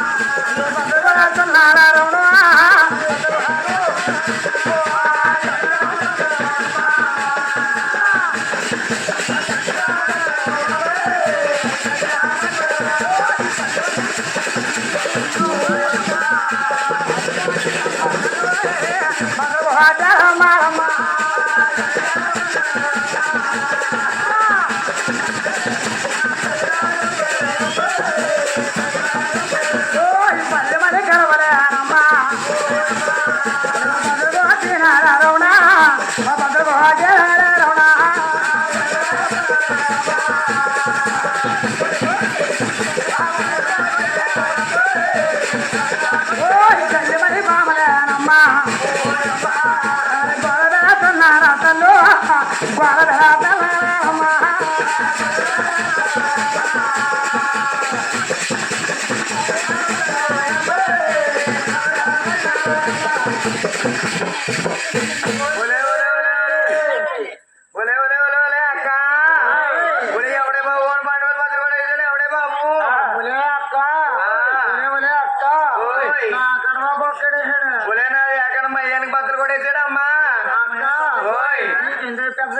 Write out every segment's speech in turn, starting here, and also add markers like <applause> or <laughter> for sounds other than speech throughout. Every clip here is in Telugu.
ఒలే,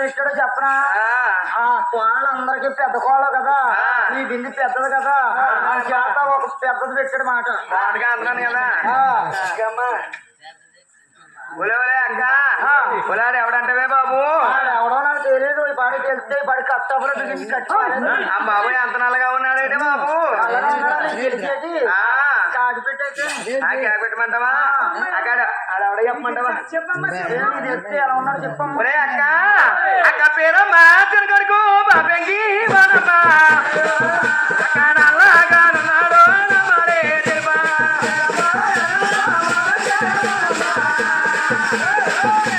ఇస్తాడో చెప్పనా? ఆ, కోళ్ళందరికి పెద్ద కోళ్ళ కదా. నీ బింది పెద్దది కదా. ఆ. చేత ఒక పెద్దది పెట్టాడు మాట. కదా. ఆడు ఎవడంటవే బాబు? వాడు ఎవడో నాకు తెలియదు ఈ పాడి తెలిస్తే ఈ పాడి కష్టపడి ఆ బాబాయ్ అంత నల్లగా బాబు? పెట్టమంటావా? అక్కడ ఆడెవడ చెప్పమంటావా? ఎలా ఉన్నాడు చెప్పమ్మా. ఒరే అక్క అక్క పేరమ్మా తినకొడుకు బాబెంగి Ah! <laughs>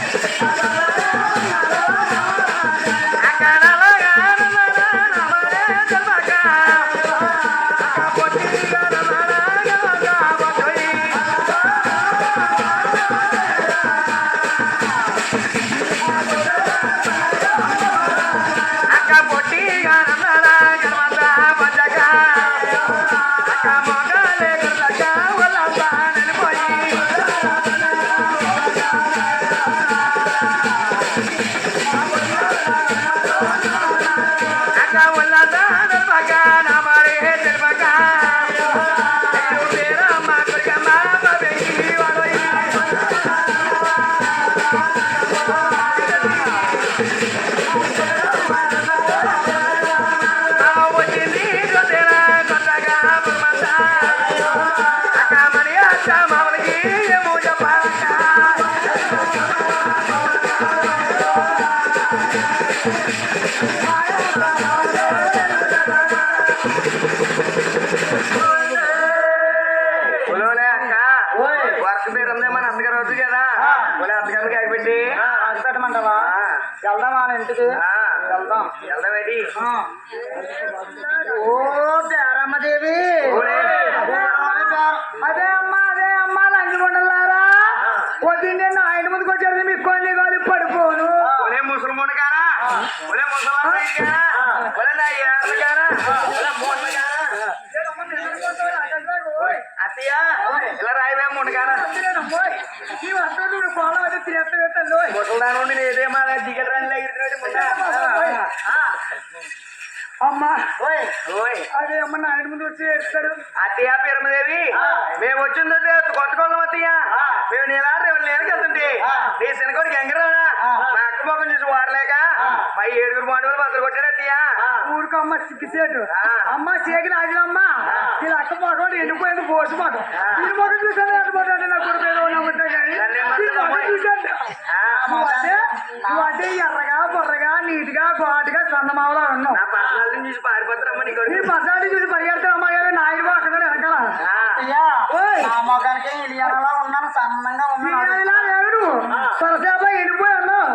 అత్తయ్య ఇలా రాయివే కారా ముసలిదాని నుండి నేదే మా దిగలు రాని ఎగిరినాడు అమ్మా. ఓయ్ ఓయ్. అదే అమ్మ నా ఆయన ముందు వచ్చి ఏడుస్తాడు. అత్తయ్య పేరమదేవి మేము వచ్చింది కొలం అత్తయ్య? మేము నీలా రేపు నేను వెళ్తుంటే. నీ శనకొడికి ఎంగరాడా మా అక్క మొక్కం చూసి వాడలేక మా ఏడుగురు మాటలు బద్దలు కొట్టాడు అత్తయ్య. ఊరికి అమ్మ సిగ్గుసేటు. అమ్మ చేకిన ఆగిలమ్మ వీళ్ళ అక్క మొగడు ఎండిపోయింది పోసి వీళ్ళ మొగ చూసాను ఎండిపోతాడు నా కొడుకు ఏదో నమ్ముతా కానీ నువ్వు అదే నువ్వు అదే ఎర్రగా బొర్రగా నీట్గా ఘాటుగా సన్నమావలా ఉన్నావు. నా చూసి పారిపోతారమ్మా నీ నీ పసాడి చూసి పరిగెడతావు అమ్మ గారు నాయుడు అక్కడ వెనకాల. ఆ. ఓయ్. నా మొగానికి ఇలియాలా ఉన్నాను సన్నంగా ఉన్నాను. లేడు. సరసేప వెళ్ళిపోయి ఉన్నావు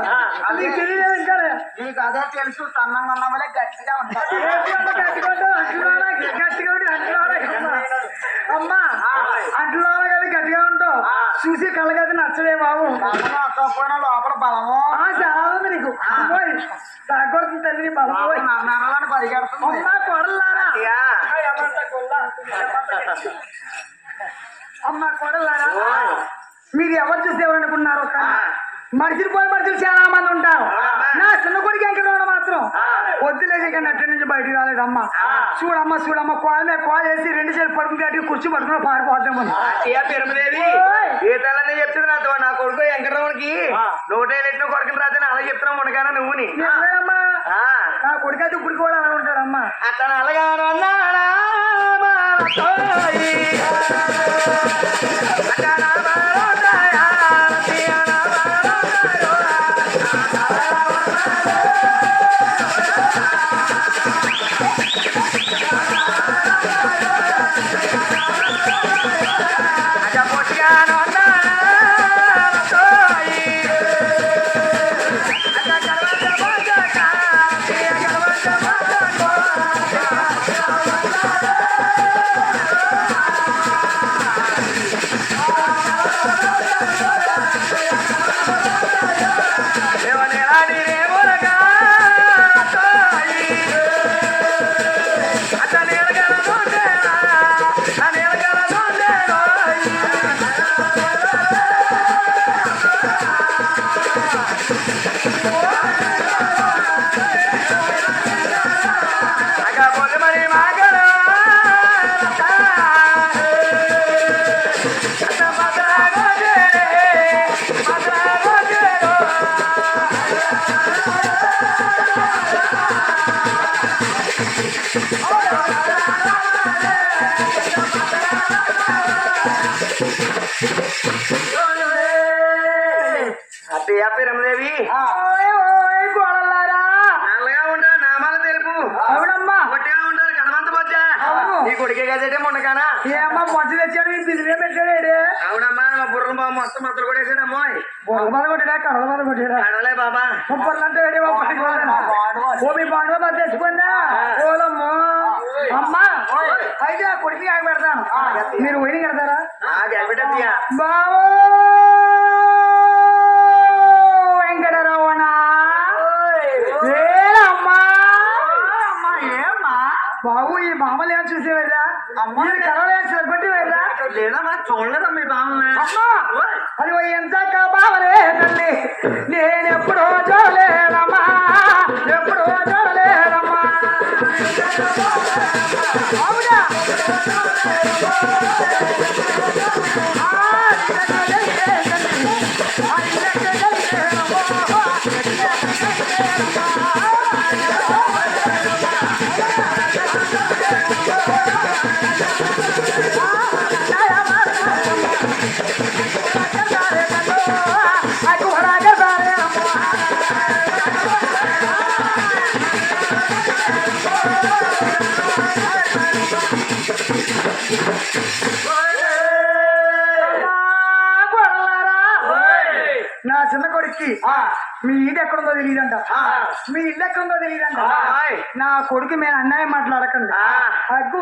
నీకు తెలియదు ఇంకా. నీకు అదే తెలుసు సన్నంగా ఉన్న వల్లే గట్టిగా అమ్మ గట్టిగా ఉండి? అమ్మా. కదా గట్టిగా ఉంటావు చూసి కళ్ళగది నచ్చలే బాబు. లోపల బలము. నీకు పోయి తల్లి అమ్మా కొడలారా అయ్యా. అమ్మ కొడలారా మీరు ఎవరు చూసి ఎవరనుకున్నారు మనుషులు పోయి మనుషులు చాలా మంది ఉంటారు. నా చిన్న కొడుకు ఎంకడ మాత్రం. వద్దులేదు నుంచి బయటికి రాలేదమ్మా. చూడమ్మా చూడమ్మా కోల మీద కోల వేసి రెండు చేతులు పడుకుని కుర్చీ పడుకుని పారిపోద్దామని పిరమదేవి. తల్లని చెప్తుంది నాతో నా కొడుకు వెంకటరమణకి. నూటేళ్ళెట్టిన కొడుకుని రాదని అలా చెప్తున్నావు ఉండగానే నువ్వుని. నా కొడుకు అయితే ఇప్పుడు కూడా అలా ఉంటాడమ్మా. అతను అలాగాను అన్నాడా కొడుకే కదేటే మొండకానా ఏమ్మా మొట్ట తెచ్చాడు నీ బిల్లునే పెట్టాడు అవునమ్మా మా బుర్ర బాబు మొత్తం మొత్తం కూడా వేసాడు అమ్మాయి బొల్ల మీద కొట్టాడా కడల మీద కొట్టాడా అడవలే బాబా ముప్పర్లంటే ఏడే ఓ మీ బాండు మీద తెచ్చుకుందా ఓలమ్మో అమ్మా అయితే ఆ కొడుకు ఆగి పెడతాను మీరు పోయి కడతారా గెలిపెట్టయ్యా బావో వెంకటరమణ ఏలమ్మా అమ్మా ఏమ్మా మామలు ఏం చూసేవారా మీరు కలవలు ఏం సరిపట్టి వేరా లేదమ్మా చూడలేదమ్మా అమ్మా అది ఎంత బావలే తల్లి. నేనెప్పుడో చూడలేదమ్మా. నా చిన్న కొడుక్కి. మీ ఇల్లు ఎక్కడుందో తెలియదంట. మీ ఇల్లు ఎక్కడుందో తెలియదంట. నా కొడుకు మేము అన్యాయం మాట్లాడకండి. అగ్గు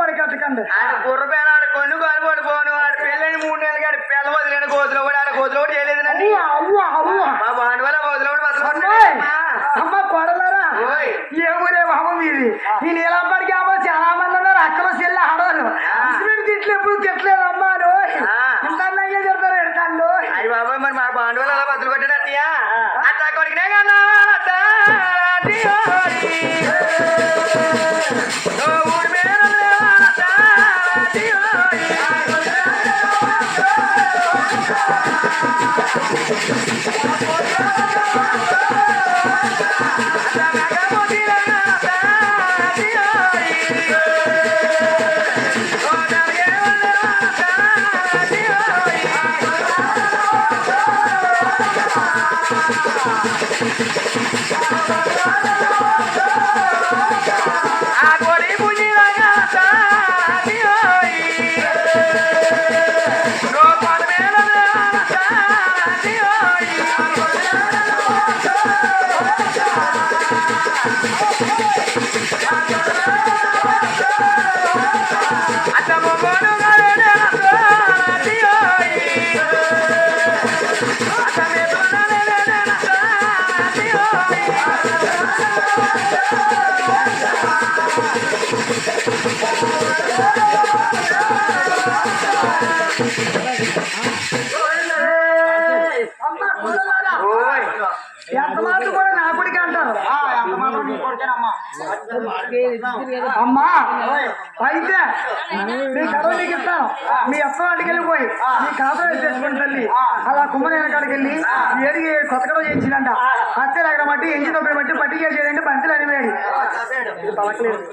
బుర్ర పేద ఆడ కొన్ను కాలు పడిపోను వాడు పెళ్ళని మూడు నెలలు గాడి పిల్ల వదిలేని. గోతులో కూడా ఆడ గోతులో కూడా చేయలేదునండి. అవ్వ అవ్వ మా బాండు వల్ల గోతులో కూడా అమ్మ. కొడలరా. ఓయ్. ఏ ఊరే బాబు మీది ఈ నీలంబడికి అమ్మ చాలా మంది ఉన్నారు. అక్కడ చెల్లి ఆడవాళ్ళు. తిట్లు ఎప్పుడు తిట్టలేదు అమ్మా రోయ్. ఆ. ఇంత అందంగా చెప్తారు ఎడతాను అయ్యి బాబాయ్ మరి మా బాండు అలా బదులు కొట్టాడు అత్తయ్య. అత్త కొడుకునే కన్నా ఎంత కూడా నా అంటారు. అమ్మా. అయితే నీ కథ నీకు ఇస్తాను మీ అత్త వాటికి వెళ్ళిపోయి నీ ఖాతా వేసేసుకోండి తల్లి అలా కుమ్మరి వెనకాడికి వెళ్ళి ఏడికి కొత్త కథ చేయించిందంట అత్తే అక్కడ బట్టి ఎంచి తొక్కడి బట్టి పట్టి చేసేదంటే బంతులు అనివేడి పలకలేదు.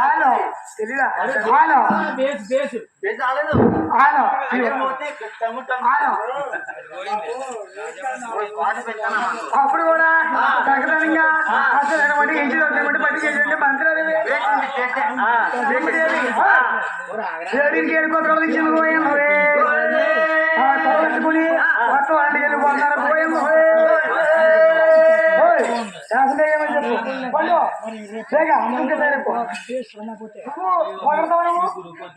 హలో తెలీదా హలో హలో అప్పుడు కూడా తగ్గదనంగా అసలు ఎనబడి ఇంటి దొరకబట్టి పట్టి చేసేయండి మంత్రాలు ఏడింటికి ఏడు కొత్త రోజులు ఇచ్చింది పోయింది తోలెట్టుకుని వాళ్ళకి వెళ్ళి చెప్పు